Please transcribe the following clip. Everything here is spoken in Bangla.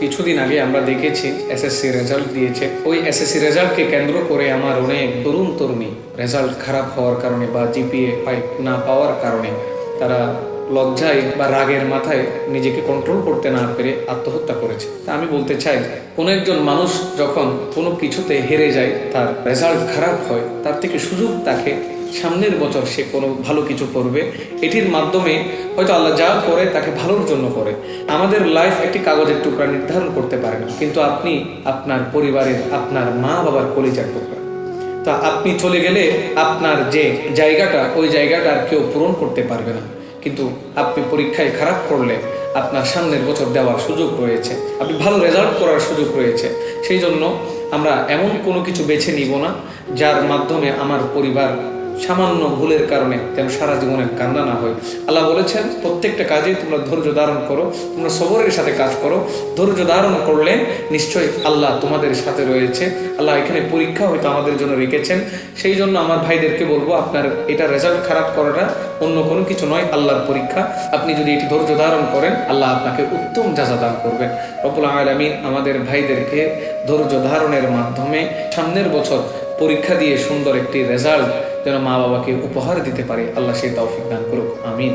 কিছুদিন আগে আমরা দেখেছি এসএসসি রেজাল্ট দিয়েছে। ওই এসএসসি রেজাল্টকে কেন্দ্র করে আমার অনেক তরুণ তরুণী রেজাল্ট খারাপ হওয়ার কারণে বা জিপিএ ফাইভ না পাওয়ার কারণে তারা লজ্জায় বা রাগের মাথায় নিজেকে কন্ট্রোল করতে না পেরে আত্মহত্যা করেছে। তা আমি বলতে চাই, কোনো একজন মানুষ যখন কোনো কিছুতে হেরে যায়, তার রেজাল্ট খারাপ হয়, তার থেকে সুযোগ তাকে সামনের বছর সে কোনো ভালো কিছু করবে, এটির মাধ্যমে হয়তো আল্লাহ যা করে তাকে ভালোর জন্য করে। আমাদের লাইফ একটি কাগজের টুকরা নির্ধারণ করতে পারে না, কিন্তু আপনি আপনার পরিবারের, আপনার মা বাবার কলিজার টুকরা। তা আপনি চলে গেলে আপনার যে জায়গাটা, ওই জায়গাটা আর কেউ পূরণ করতে পারবে না। কিন্তু আপনি পরীক্ষায় খারাপ করলে আপনার সামনের বছর দেওয়ার সুযোগ রয়েছে। আপনি ভালো রেজাল্ট করার সুযোগ রয়েছে। সেই জন্য আমরা এমন কোনো কিছু বেছে নিব না, যার মাধ্যমে আমার পরিবার সামান্য ভুলের কারণে যেন সারা জীবনের কান্না না হয়। আল্লাহ বলেছেন, প্রত্যেকটা কাজে তোমরা ধৈর্য ধারণ করো, তোমরা সবরের সাথে কাজ করো। ধৈর্য ধারণ করলে নিশ্চয়ই আল্লাহ তোমাদের সাথে রয়েছে। আল্লাহ এখানে পরীক্ষা হয়তো আমাদের জন্য রেখেছেন। সেই জন্য আমার ভাইদেরকে বলব, আপনার এটা রেজাল্ট খারাপ করাটা অন্য কোনো কিছু নয়, আল্লাহর পরীক্ষা। আপনি যদি এটি ধৈর্য ধারণ করেন, আল্লাহ আপনাকে উত্তম যাজা দান করবেন। রবুল আলমিন আমাদের ভাইদেরকে ধৈর্য ধারণের মাধ্যমে সামনের বছর পরীক্ষা দিয়ে সুন্দর একটি রেজাল্ট যেন মা বাবাকে উপহার দিতে পারে। আল্লাহ সেই তৌফিক দান করুক। আমিন।